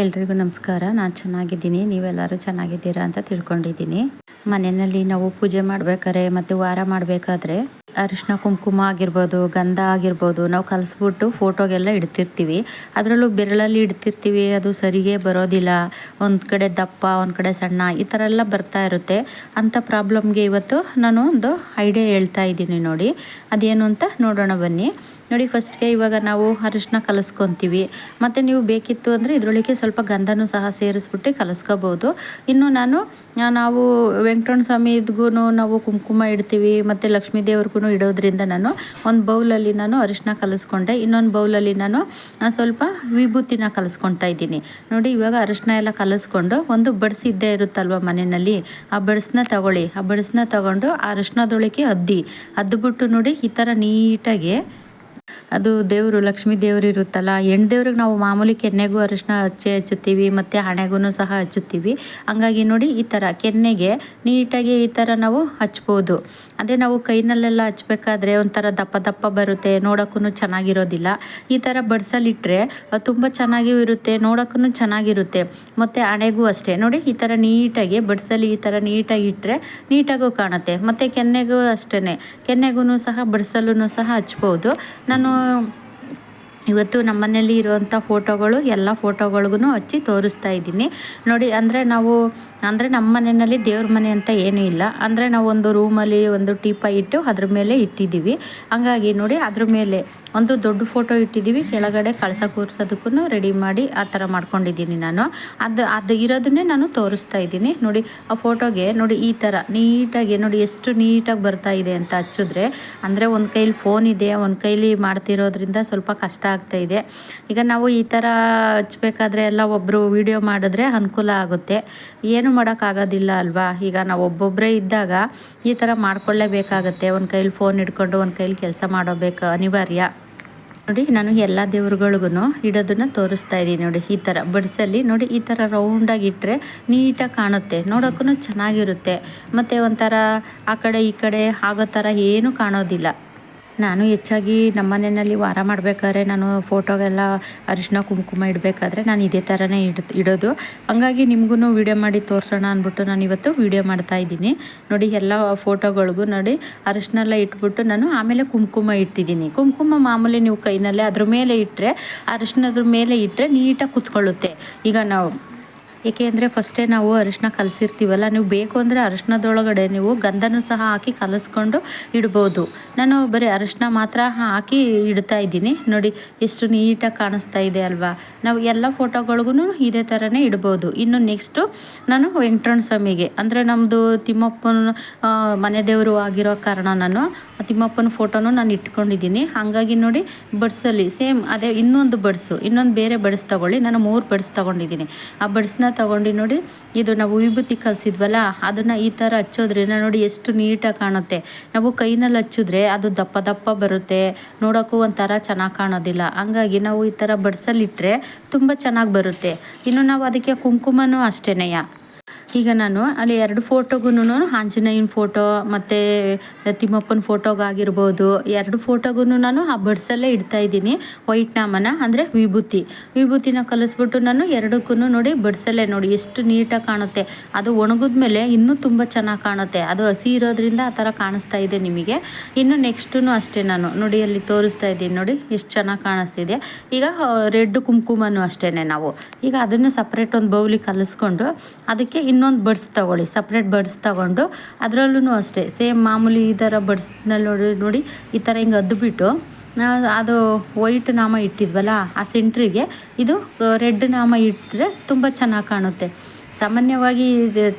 ಎಲ್ರಿಗೂ ನಮಸ್ಕಾರ. ನಾನು ಚೆನ್ನಾಗಿದ್ದೀನಿ. ನೀವೆಲ್ಲರೂ ಚೆನ್ನಾಗಿದ್ದೀರಾ ಅಂತ ತಿಳ್ಕೊಂಡಿದ್ದೀನಿ. ಮನೆಯಲ್ಲಿ ನಾವು ಪೂಜೆ ಮಾಡಬೇಕಾದ್ರೆ ಮತ್ತು ವಾರ ಮಾಡಬೇಕಾದ್ರೆ ಅರಿಶಿನ ಕುಂಕುಮ ಆಗಿರ್ಬೋದು, ಗಂಧ ಆಗಿರ್ಬೋದು, ನಾವು ಕಲಿಸ್ಬಿಟ್ಟು ಫೋಟೋಗೆಲ್ಲ ಇಡ್ತಿರ್ತೀವಿ. ಅದರಲ್ಲೂ ಬೆರಳಲ್ಲಿ ಇಡ್ತಿರ್ತೀವಿ, ಅದು ಸರಿಗೆ ಬರೋದಿಲ್ಲ. ಒಂದು ಕಡೆ ದಪ್ಪ, ಒಂದು ಕಡೆ ಸಣ್ಣ, ಈ ಥರ ಎಲ್ಲ ಬರ್ತಾ ಇರುತ್ತೆ. ಅಂಥ ಪ್ರಾಬ್ಲಮ್ಗೆ ಇವತ್ತು ನಾನು ಒಂದು ಐಡಿಯಾ ಹೇಳ್ತಾ ಇದ್ದೀನಿ ನೋಡಿ. ಅದೇನು ಅಂತ ನೋಡೋಣ ಬನ್ನಿ. ನೋಡಿ ಫಸ್ಟ್ಗೆ ಇವಾಗ ನಾವು ಅರಿಶಿನ ಕಲಸ್ಕೊತೀವಿ. ಮತ್ತು ನೀವು ಬೇಕಿತ್ತು ಅಂದರೆ ಇದರೊಳಗೆ ಸ್ವಲ್ಪ ಗಂಧನೂ ಸಹ ಸೇರಿಸ್ಬಿಟ್ಟು ಕಲಸ್ಕೋಬೋದು. ಇನ್ನು ನಾನು, ನಾವು ವೆಂಕಟರಮಣ ಸ್ವಾಮಿದ್ಗೂ ನಾವು ಕುಂಕುಮ ಇಡ್ತೀವಿ, ಮತ್ತು ಲಕ್ಷ್ಮೀ ದೇವ್ರಿಗೂ ಇಡೋದ್ರಿಂದ ನಾನು ಒಂದು ಬೌಲಲ್ಲಿ ನಾನು ಅರಿಶಿನ ಕಲಿಸ್ಕೊಂಡೆ, ಇನ್ನೊಂದು ಬೌಲಲ್ಲಿ ನಾನು ಸ್ವಲ್ಪ ವಿಭೂತಿನ ಕಲಿಸ್ಕೊತಾ ಇದ್ದೀನಿ. ನೋಡಿ, ಇವಾಗ ಅರಿಶಿನ ಎಲ್ಲ ಕಲಿಸ್ಕೊಂಡು ಒಂದು ಬಡಿಸಿದ್ದೇ ಇರುತ್ತಲ್ವ ಮನೆಯಲ್ಲಿ? ಆ ಬಡಿಸ್ನ ತಗೊಳ್ಳಿ. ಆ ಬಡಿಸ್ನ ತಗೊಂಡು ಆ ಅರಿಶಿನದೊಳಗೆ ಅದ್ದಿ. ಅದ್ಬಿಟ್ಟು ನೋಡಿ, ಈ ಥರ ನೀಟಾಗಿ ಅದು ದೇವರು, ಲಕ್ಷ್ಮೀ ದೇವರು ಇರುತ್ತಲ್ಲ ಹೆಣ್ಣು ದೇವ್ರಿಗೆ ನಾವು ಮಾಮೂಲಿ ಕೆನ್ನೆಗೂ ಅರಿಶಿನ ಹಚ್ಚಿ ಹಚ್ಚುತ್ತೀವಿ, ಮತ್ತು ಹಣೆಗೂ ಸಹ ಹಚ್ಚುತ್ತೀವಿ. ಹಂಗಾಗಿ ನೋಡಿ ಈ ಥರ ಕೆನ್ನೆಗೆ ನೀಟಾಗಿ ಈ ಥರ ನಾವು ಹಚ್ಬೋದು. ಅದೇ ನಾವು ಕೈನಲ್ಲೆಲ್ಲ ಹಚ್ಬೇಕಾದ್ರೆ ಒಂಥರ ದಪ್ಪ ದಪ್ಪ ಬರುತ್ತೆ ನೋಡೋಕ್ಕೂ ಚೆನ್ನಾಗಿರೋದಿಲ್ಲ. ಈ ಥರ ಬಡ್ಸಲಿಟ್ರೆ ತುಂಬ ಚೆನ್ನಾಗಿಯೂ ಇರುತ್ತೆ ನೋಡೋಕ್ಕೂ ಚೆನ್ನಾಗಿರುತ್ತೆ. ಮತ್ತು ಹಣೆಗೂ ಅಷ್ಟೇ. ನೋಡಿ ಈ ಥರ ನೀಟಾಗಿ ಬಡ್ಸಲ್ಲಿ ಈ ಥರ ನೀಟಾಗಿ ಇಟ್ಟರೆ ನೀಟಾಗೂ ಕಾಣುತ್ತೆ. ಮತ್ತು ಕೆನ್ನೆಗೂ ಅಷ್ಟೇ ಕೆನ್ನೆಗೂ ಸಹ ಬಡ್ಸಲ್ಲೂ ಸಹ ಹಚ್ಬೋದು. ನಾನು ಇವತ್ತು ನಮ್ಮ ಮನೇಲಿ ಇರುವಂಥ ಫೋಟೋಗಳು, ಎಲ್ಲ ಫೋಟೋಗಳಿಗೂ ಹಚ್ಚಿ ತೋರಿಸ್ತಾ ಇದ್ದೀನಿ. ನೋಡಿ, ಅಂದರೆ ನಾವು, ಅಂದರೆ ನಮ್ಮ ಮನೆಯಲ್ಲಿ ದೇವ್ರ ಮನೆ ಅಂತ ಏನೂ ಇಲ್ಲ. ಅಂದರೆ ನಾವು ಒಂದು ರೂಮಲ್ಲಿ ಒಂದು ಟೀಪ ಇಟ್ಟು ಅದ್ರ ಮೇಲೆ ಇಟ್ಟಿದ್ದೀವಿ. ಹಂಗಾಗಿ ನೋಡಿ, ಅದ್ರ ಮೇಲೆ ಒಂದು ದೊಡ್ಡ ಫೋಟೋ ಇಟ್ಟಿದ್ದೀವಿ. ಕೆಳಗಡೆ ಕಳಸ ಕೂರ್ಸೋದಕ್ಕೂ ರೆಡಿ ಮಾಡಿ ಆ ಥರ ಮಾಡ್ಕೊಂಡಿದ್ದೀನಿ ನಾನು. ಅದು ಅದು ಇರೋದನ್ನೇ ನಾನು ತೋರಿಸ್ತಾ ಇದ್ದೀನಿ. ನೋಡಿ, ಆ ಫೋಟೋಗೆ ನೋಡಿ ಈ ಥರ ನೀಟಾಗಿ ನೋಡಿ ಎಷ್ಟು ನೀಟಾಗಿ ಬರ್ತಾ ಇದೆ ಅಂತ ಹಚ್ಚಿದ್ರೆ, ಅಂದರೆ ಒಂದು ಕೈಲಿ ಫೋನ್ ಇದೆ, ಒಂದು ಕೈಲಿ ಮಾಡ್ತಿರೋದ್ರಿಂದ ಸ್ವಲ್ಪ ಕಷ್ಟ ಆಗ್ತಾ ಇದೆ. ಈಗ ನಾವು ಈ ಥರ ಹಚ್ಬೇಕಾದ್ರೆ ಎಲ್ಲ ಒಬ್ಬರು ವಿಡಿಯೋ ಮಾಡಿದ್ರೆ ಅನುಕೂಲ ಆಗುತ್ತೆ. ಏನು ಮಾಡೋಕ್ಕಾಗೋದಿಲ್ಲ ಅಲ್ವಾ? ಈಗ ನಾವು ಒಬ್ಬೊಬ್ಬರೇ ಇದ್ದಾಗ ಈ ಥರ ಮಾಡ್ಕೊಳ್ಳೇಬೇಕಾಗತ್ತೆ. ಒಂದು ಕೈಲಿ ಫೋನ್ ಹಿಡ್ಕೊಂಡು ಒಂದು ಕೈಲಿ ಕೆಲಸ ಮಾಡೋಬೇಕು ಅನಿವಾರ್ಯ. ನೋಡಿ, ನಾನು ಎಲ್ಲ ದೇವ್ರುಗಳಿಗೂ ಇಡೋದನ್ನ ತೋರಿಸ್ತಾ ಇದ್ದೀನಿ ನೋಡಿ, ಈ ಥರ ಬಡ್ಸಲ್ಲಿ. ನೋಡಿ, ಈ ಥರ ರೌಂಡಾಗಿ ಇಟ್ಟರೆ ನೀಟಾಗಿ ಕಾಣುತ್ತೆ. ನೋಡೋಕ್ಕೂ ಚೆನ್ನಾಗಿರುತ್ತೆ. ಮತ್ತು ಒಂಥರ ಆ ಕಡೆ ಈ ಕಡೆ ಆಗೋ ಥರ ಏನೂ ಕಾಣೋದಿಲ್ಲ. ನಾನು ಹೆಚ್ಚಾಗಿ ನಮ್ಮ ಮನೆಯಲ್ಲಿ ವಾರ ಮಾಡಬೇಕಾದ್ರೆ ನಾನು ಫೋಟೋಗೆಲ್ಲ ಅರಿಶಿನ ಕುಂಕುಮ ಇಡಬೇಕಾದ್ರೆ ನಾನು ಇದೇ ಥರನೇ ಇಡ್, ಇಡೋದು. ಹಂಗಾಗಿ ನಿಮಗೂ ವೀಡಿಯೋ ಮಾಡಿ ತೋರಿಸೋಣ ಅಂದ್ಬಿಟ್ಟು ನಾನು ಇವತ್ತು ವೀಡಿಯೋ ಮಾಡ್ತಾ ಇದ್ದೀನಿ. ನೋಡಿ ಎಲ್ಲ ಫೋಟೋಗಳಿಗೂ ನೋಡಿ ಅರಿಶಿನೆಲ್ಲ ಇಟ್ಬಿಟ್ಟು ನಾನು ಆಮೇಲೆ ಕುಂಕುಮ ಇಟ್ಟಿದ್ದೀನಿ. ಕುಂಕುಮ ಮಾಮೂಲಿ ನೀವು ಕೈನಲ್ಲೇ ಅದ್ರ ಮೇಲೆ ಇಟ್ಟರೆ ಅರಿಶಿನದ್ರ ಮೇಲೆ ಇಟ್ಟರೆ ನೀಟಾಗಿ ಕುತ್ಕೊಳ್ಳುತ್ತೆ. ಈಗ ನಾವು ಏಕೆ ಅಂದರೆ ಫಸ್ಟೇ ನಾವು ಅರಿಶಿನ ಕಲಸಿರ್ತೀವಲ್ಲ, ನೀವು ಬೇಕು ಅಂದರೆ ಅರಿಶಿನದೊಳಗಡೆ ನೀವು ಗಂಧನೂ ಸಹ ಹಾಕಿ ಕಲಸ್ಕೊಂಡು ಇಡ್ಬೋದು. ನಾನು ಬರೀ ಅರಿಶಿನ ಮಾತ್ರ ಹಾಕಿ ಇಡ್ತಾ ಇದ್ದೀನಿ. ನೋಡಿ, ಎಷ್ಟು ನೀಟಾಗಿ ಕಾಣಿಸ್ತಾ ಇದೆ ಅಲ್ವಾ? ನಾವು ಎಲ್ಲ ಫೋಟೋಗಳಿಗೂ ಇದೇ ಥರನೇ ಇಡ್ಬೋದು. ಇನ್ನು ನೆಕ್ಸ್ಟು ನಾನು ವೆಂಕಟರಣ ಸ್ವಾಮಿಗೆ ಅಂದರೆ ನಮ್ಮದು ತಿಮ್ಮಪ್ಪನ ಮನೆ ದೇವರು ಆಗಿರೋ ಕಾರಣ ನಾನು ತಿಮ್ಮಪ್ಪನ ಫೋಟೋನು ನಾನು ಇಟ್ಕೊಂಡಿದ್ದೀನಿ. ಹಾಗಾಗಿ ನೋಡಿ, ಬಡ್ಸಲ್ಲಿ ಸೇಮ್ ಅದೇ ಇನ್ನೊಂದು ಬಡ್ಸು, ಇನ್ನೊಂದು ಬೇರೆ ಬಡ್ಸ್ ತಗೊಳ್ಳಿ. ನಾನು ಮೂರು ಬಡ್ಸ್ ತಗೊಂಡಿದ್ದೀನಿ. ಆ ಬಡ್ಸ್ನ ತಗೊಂಡು ನೋಡಿ, ಇದು ನಾವು ವಿಭೂತಿ ಕಲಿಸಿದ್ವಲ್ಲ, ಅದನ್ನು ಈ ಥರ ಹಚ್ಚೋದ್ರಿಂದ ನೋಡಿ ಎಷ್ಟು ನೀಟಾಗಿ ಕಾಣುತ್ತೆ. ನಾವು ಕೈನಲ್ಲಿ ಹಚ್ಚಿದ್ರೆ ಅದು ದಪ್ಪ ದಪ್ಪ ಬರುತ್ತೆ, ನೋಡೋಕ್ಕೂ ಒಂಥರ ಚೆನ್ನಾಗಿ ಕಾಣೋದಿಲ್ಲ. ಹಂಗಾಗಿ ನಾವು ಈ ಥರ ಬಡ್ಸಲ್ಲಿಟ್ಟರೆ ತುಂಬ ಚೆನ್ನಾಗಿ ಬರುತ್ತೆ. ಇನ್ನು ನಾವು ಅದಕ್ಕೆ ಕುಂಕುಮನೂ ಅಷ್ಟೇನೆಯ ಈಗ ನಾನು ಅಲ್ಲಿ ಎರಡು ಫೋಟೋಗೂ ಆಂಜನೇಯನ ಫೋಟೋ ಮತ್ತು ತಿಮ್ಮಪ್ಪನ ಫೋಟೋಗಾಗಿರ್ಬೋದು. ಎರಡು ಫೋಟೋಗೂ ನಾನು ಆ ಬಡ್ಸಲ್ಲೇ ಇಡ್ತಾ ಇದ್ದೀನಿ. ವೈಟ್ ನಾಮನ ಅಂದರೆ ವಿಭೂತಿ. ವಿಭೂತಿನ ಕಲಿಸ್ಬಿಟ್ಟು ನಾನು ಎರಡಕ್ಕೂ ನೋಡಿ ಬಡ್ಸಲ್ಲೇ ನೋಡಿ ಎಷ್ಟು ನೀಟಾಗಿ ಕಾಣುತ್ತೆ. ಅದು ಒಣಗಿದ ಮೇಲೆ ಇನ್ನೂ ತುಂಬ ಚೆನ್ನಾಗಿ ಕಾಣುತ್ತೆ. ಅದು ಹಸಿ ಇರೋದ್ರಿಂದ ಆ ಥರ ಕಾಣಿಸ್ತಾ ಇದೆ ನಿಮಗೆ. ಇನ್ನು ನೆಕ್ಸ್ಟು ಅಷ್ಟೇ ನಾನು ನೋಡಿ ಅಲ್ಲಿ ತೋರಿಸ್ತಾ ಇದ್ದೀನಿ ನೋಡಿ ಎಷ್ಟು ಚೆನ್ನಾಗಿ ಕಾಣಿಸ್ತಿದೆ. ಈಗ ರೆಡ್ ಕುಂಕುಮನೂ ಅಷ್ಟೇ ನಾವು. ಈಗ ಅದನ್ನು ಸಪ್ರೇಟ್ ಒಂದು ಬೌಲಿ ಕಲಿಸ್ಕೊಂಡು ಅದಕ್ಕೆ ಇನ್ನೊಂದು ಬಡ್ಸ್ ತಗೊಳ್ಳಿ ಸಪ್ರೇಟ್ ಬಡ್ಸ್ ತಗೊಂಡು ಅದರಲ್ಲೂ ಅಷ್ಟೇ ಸೇಮ್ ಮಾಮೂಲಿ ಈ ಥರ ಬಡ್ಸ್ನಲ್ಲಿ ನೋಡಿ ನೋಡಿ ಈ ಥರ ಹಿಂಗೆ ಅದ್ದುಬಿಟ್ಟು ಅದು ವೈಟ್ ನಾಮ ಇಟ್ಟಿದ್ವಲ್ಲ, ಆ ಸೆಂಟ್ರಿಗೆ ಇದು ರೆಡ್ ನಾಮ ಇಟ್ಟರೆ ತುಂಬ ಚೆನ್ನಾಗಿ ಕಾಣುತ್ತೆ. ಸಾಮಾನ್ಯವಾಗಿ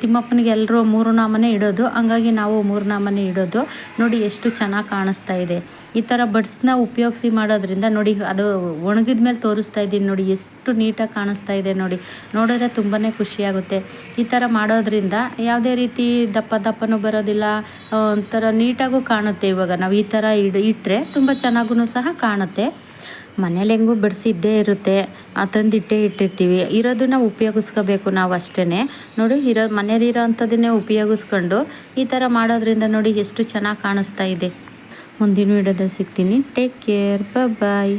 ತಿಮ್ಮಪ್ಪನಿಗೆ ಎಲ್ಲರೂ ಮೂರು ನಾಮನೆ ಇಡೋದು, ಹಂಗಾಗಿ ನಾವು ಮೂರು ನಾಮನೆ ಇಡೋದು. ನೋಡಿ ಎಷ್ಟು ಚೆನ್ನಾಗಿ ಕಾಣಿಸ್ತಾ ಇದೆ. ಈ ಥರ ಬಡ್ಸ್ನ ಉಪಯೋಗಿಸಿ ಮಾಡೋದ್ರಿಂದ ನೋಡಿ ಅದು ಒಣಗಿದ ಮೇಲೆ ತೋರಿಸ್ತಾ ಇದ್ದೀನಿ ನೋಡಿ, ಎಷ್ಟು ನೀಟಾಗಿ ಕಾಣಿಸ್ತಾ ಇದೆ ನೋಡಿ. ನೋಡಿದ್ರೆ ತುಂಬಾ ಖುಷಿಯಾಗುತ್ತೆ. ಈ ಥರ ಮಾಡೋದ್ರಿಂದ ಯಾವುದೇ ರೀತಿ ದಪ್ಪ ದಪ್ಪನೂ ಬರೋದಿಲ್ಲ, ಒಂಥರ ನೀಟಾಗೂ ಕಾಣುತ್ತೆ ಇವಾಗ. ನಾವು ಈ ಥರ ಇಡ್ ಇಟ್ಟರೆ ತುಂಬ ಚೆನ್ನಾಗೂ ಸಹ ಕಾಣುತ್ತೆ. ಮನೇಲಿ ಹೆಂಗೂ ಬಿಡಿಸಿದ್ದೇ ಇರುತ್ತೆ. ತಂದಿಟ್ಟೇ ಇಟ್ಟಿರ್ತೀವಿ. ಇರೋದನ್ನ ಉಪಯೋಗಿಸ್ಕೋಬೇಕು ನಾವು ಅಷ್ಟೇ ನೋಡಿ, ಇರೋ ಮನೇಲಿರೋ ಅಂಥದ್ದನ್ನೇ ಉಪಯೋಗಿಸ್ಕೊಂಡು ಈ ಥರ ಮಾಡೋದ್ರಿಂದ ನೋಡಿ ಎಷ್ಟು ಚೆನ್ನಾಗಿ ಕಾಣಿಸ್ತಾ ಇದೆ. ಮುಂದಿನ ವಿಡಿಯೋದಲ್ಲಿ ಸಿಗ್ತೀನಿ. Take care bye